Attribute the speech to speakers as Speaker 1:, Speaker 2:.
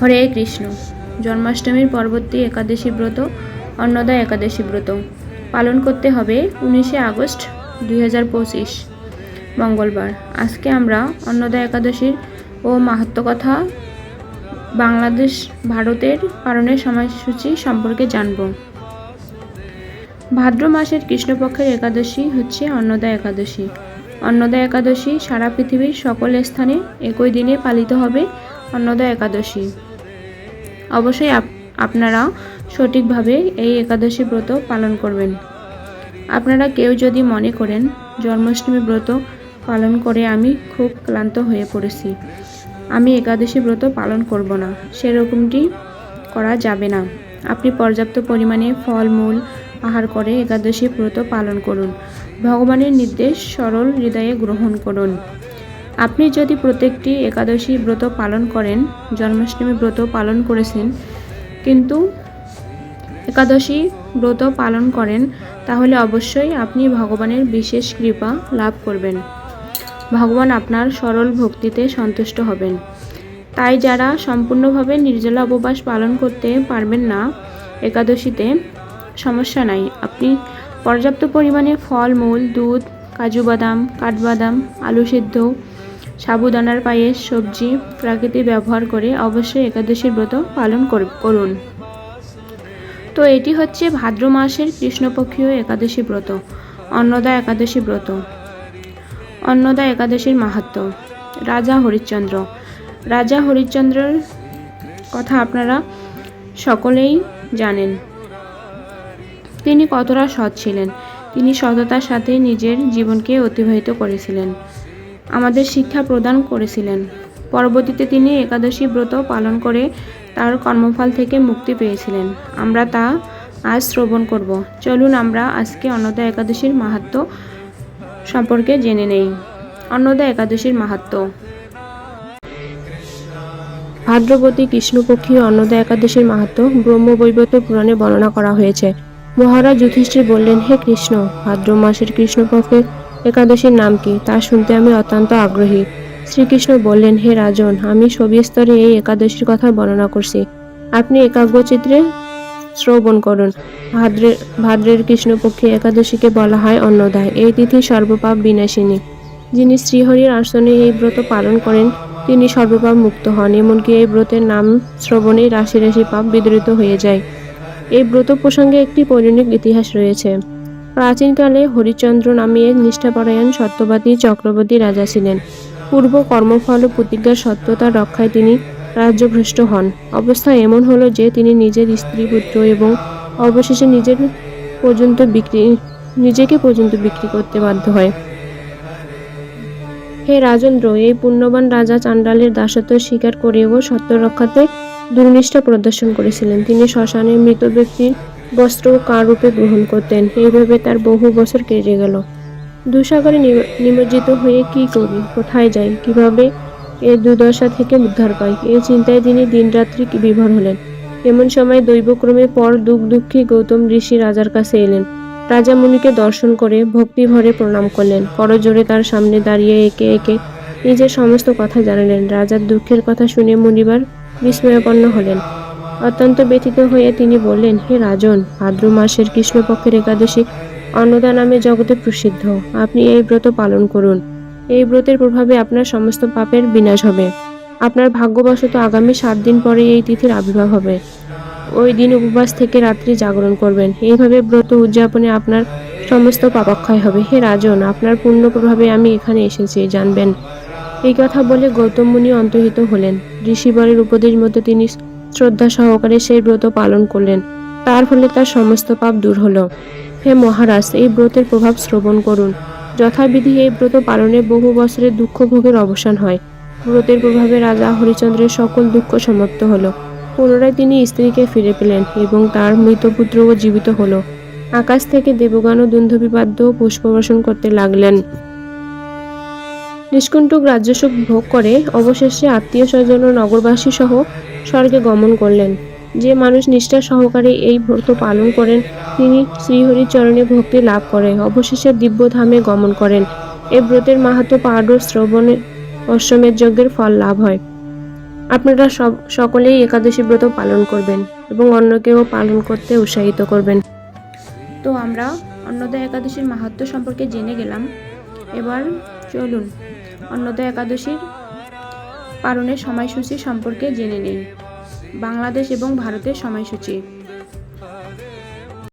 Speaker 1: হরে কৃষ্ণ। জন্মাষ্টমীর পরবর্তী একাদশী ব্রত, অন্নদা একাদশী ব্রত। পালন করতে হবে উনিশে আগস্ট দুই হাজার পঁচিশ, মঙ্গলবার। আজকে আমরা অন্নদা একাদশীর ও মাহাত্ম কথা বাংলাদেশ ভারতের পালনের সময়সূচি সম্পর্কে জানব। ভাদ্র মাসের কৃষ্ণপক্ষের একাদশী হচ্ছে অন্নদা একাদশী। অন্নদা একাদশী সারা পৃথিবীর সকল স্থানে একই দিনে পালিত হবে অন্নদা একাদশী। অবশ্যই আপ- আপনারা সঠিকভাবে এই একাদশী ব্রত পালন করবেন। আপনারা কেউ যদি মনে করেন জন্মাষ্টমী ব্রত পালন করে আমি খুব ক্লান্ত হয়ে পড়েছি, আমি একাদশী ব্রত পালন করব না, সেরকমটি করা যাবে না। আপনি পর্যাপ্ত পরিমাণে ফলমূল আহার করে একাদশী ব্রত পালন করুন। ভগবানের নির্দেশ সরল হৃদয়ে গ্রহণ করুন। আপনি যদি প্রত্যেকটি একাদশী ব্রত পালন করেন, জন্মাষ্টমী ব্রত পালন করেছেন, কিন্তু একাদশী ব্রত পালন করেন, তাহলে অবশ্যই আপনি ভগবানের বিশেষ কৃপা লাভ করবেন। ভগবান আপনার সরল ভক্তিতে সন্তুষ্ট হবেন। তাই যারা সম্পূর্ণভাবে নির্জলা উপবাস পালন করতে পারবেন না, একাদশীতে সমস্যা নাই। আপনি পর্যাপ্ত পরিমাণে ফল, মূল, দুধ, কাজু বাদাম, কাঠবাদাম, আলু সিদ্ধ সাবুদানার পায়েস সবজি প্রাকৃতিক ব্যবহার করে অবশ্যই একাদশীর ব্রত পালন কর- করুন। তো এটি হচ্ছে ভাদ্র মাসের কৃষ্ণপক্ষীয় একাদশী ব্রত, অন্নদা একাদশী ব্রত। অন্নদা একাদশীর মাহাত্ম, রাজা হরিশ্চন্দ্র। রাজা হরিশ্চন্দ্রের কথা আপনারা সকলেই জানেন। তিনি কতটা সৎ ছিলেন, তিনি সততার সাথে নিজের জীবনকে অতিবাহিত করেছিলেন। আমাদের শিক্ষা প্রদান করেছিলেন। পরবর্তীতে তিনি একাদশী ব্রত পালন করে তার কর্মফল থেকে মুক্তি পেয়েছিলেন। আমরা তা আজ শ্রবণ করব। চলুন আমরা আজকে অন্নদা একাদশীর মাহাত্ম সম্পর্কে জেনে নেই। অন্নদা একাদশীর মাহাত্ম। ভাদ্রবতী কৃষ্ণপক্ষীয় অন্নদা একাদশীর মাহাত্ম ব্রহ্মবৈবর্ত পুরাণে বর্ণনা করা হয়েছে। মহারাজ যুধিষ্ঠির বললেন, হে কৃষ্ণ ভাদ্র মাসের কৃষ্ণপক্ষের একাদশীর নাম কি, তা শুনতে আমি অত্যন্ত আগ্রহী। শ্রীকৃষ্ণ বললেন, হে রাজন, আমি সবিস্তরে এই একাদশীর কথা বর্ণনা করছি। আপনি একাগ্রচিত্রে শ্রবণ করুন। ভাদ্রের ভাদ্রের কৃষ্ণপক্ষে একাদশীকে বলা হয় অন্নদায়। এই তিথি সর্বপাপ বিনাশিনী। যিনি শ্রীহরির আসনে এই ব্রত পালন করেন, তিনি সর্বপাপ মুক্ত হন, এমনকি এই ব্রতের নাম শ্রবণেই রাশি রাশি পাপ বিদরিত হয়ে যায়। এই ব্রত প্রসঙ্গে একটি পৌরাণিক ইতিহাস রয়েছে। প্রাচীনকালে হরিচন্দ্র নামে এক নিষ্ঠাপরায়ণ সত্যবাদী চক্রবর্তী রাজা ছিলেন। পূর্ব কর্মফল ও প্রতিজ্ঞার সত্যতা রক্ষায় তিনি রাজ্যভ্রষ্ট হন। অবস্থা এমন হলো যে তিনি নিজের স্ত্রী, পুত্র এবং অবশেষে নিজের পর্যন্ত বিক্রি, নিজেকে পর্যন্ত বিক্রি করতে বাধ্য হয়। হে রাজেন্দ্র, এই পুণ্যবান রাজা চান্ডালের দাসত্ব স্বীকার করেও সত্য রক্ষাতে দুর্নিষ্ঠা প্রদর্শন করেছিলেন। তিনি শ্মশানে মৃত ব্যক্তির বস্ত্র কার রূপে গ্রহণ করতেন? এইভাবে তার বহু বছর কেটে গেল। দুসাগরে নিমজ্জিত হয়ে কি করি? কোথায় যাই? কীভাবে এই দুর্দশা থেকে উদ্ধার পাই? এই চিন্তায় তিনি দিনরাত্রি বিভোর হলেন। এমন সময় দৈবক্রমে পর দুঃখ দুঃখী গৌতম ঋষি রাজার কাছে এলেন। রাজা মুনিকে দর্শন করে ভক্তি ভরে প্রণাম করলেন। করজোরে তার সামনে দাঁড়িয়ে একে একে নিজের সমস্ত কথা জানালেন। রাজার দুঃখের কথা শুনে মুনিবার বিস্ময়াপন্ন হলেন। অত্যন্ত ব্যথিত হয়ে তিনি বললেন, হে রাজন, ভাদ্র মাসের কৃষ্ণপক্ষের একাদশী অন্নদা নামে জগতে প্রসিদ্ধ। আপনি এই ব্রত পালন করুন। এই ব্রতের প্রভাবে আপনার সমস্ত পাপের বিনাশ হবে। আপনার ভাগ্যবশত আগামী সাত দিন পরে এই তিথির আবির্ভাব হবে। ওই দিন উপবাস থেকে রাত্রি জাগরণ করবেন। এইভাবে ব্রত উদযাপনে আপনার সমস্ত পাপাক্ষয় হবে। হে রাজন, আপনার পূর্ণ প্রভাবে আমি এখানে এসেছি, জানবেন। এই কথা বলে গৌতম মুনি অন্তর্হিত হলেন। ঋষিবরের উপদেশ মতো তিনি শ্রদ্ধা সহকারে সেই ব্রত পালন করলেন। তার ফলে তার সমস্ত পাপ দূর হলো। হে মহারাজ, এই ব্রতের প্রভাব শ্রবণ করুন। যথাবিধি এই ব্রত পালনে বহু বছরের দুঃখ ভোগের অবসান হয়। ব্রতের প্রভাবে রাজা হরিচন্দ্রের সকল দুঃখ সমাপ্ত হলো। পুনরায় তিনি স্ত্রীকে ফিরে পেলেন এবং তার মৃত পুত্রও জীবিত হলো। আকাশ থেকে দেবগান ও দুন্ধবিবাদ্য পুষ্পবর্ষণ করতে লাগলেন। নিষ্কুণ্ঠক রাজ্যসুখ ভোগ করে অবশেষে আত্মীয় স্বজন ও নগরবাসী সহ স্বর্গে গমন করলেন। যে মানুষ নিষ্ঠা সহকারে এই ব্রত পালন করেন, তিনি শ্রীহরির চরণে ভক্তি লাভ করে অবশেষে দিব্যধামে গমন করেন। এই ব্রতের মাহাত্ম পাঠ শ্রবণে অশ্বমেধ যজ্ঞের ফল লাভ হয়।
Speaker 2: আপনারা সব, সকলেই একাদশী ব্রত পালন করবেন এবং অন্যকেও পালন করতে উৎসাহিত করবেন।
Speaker 1: তো আমরা অন্নদা একাদশীর মাহাত্ম্য সম্পর্কে জেনে গেলাম। এবার চলুন অন্নদা একাদশীর পালনের সময়সূচি সম্পর্কে জেনে নিন। বাংলাদেশ এবং ভারতের সময়সূচি।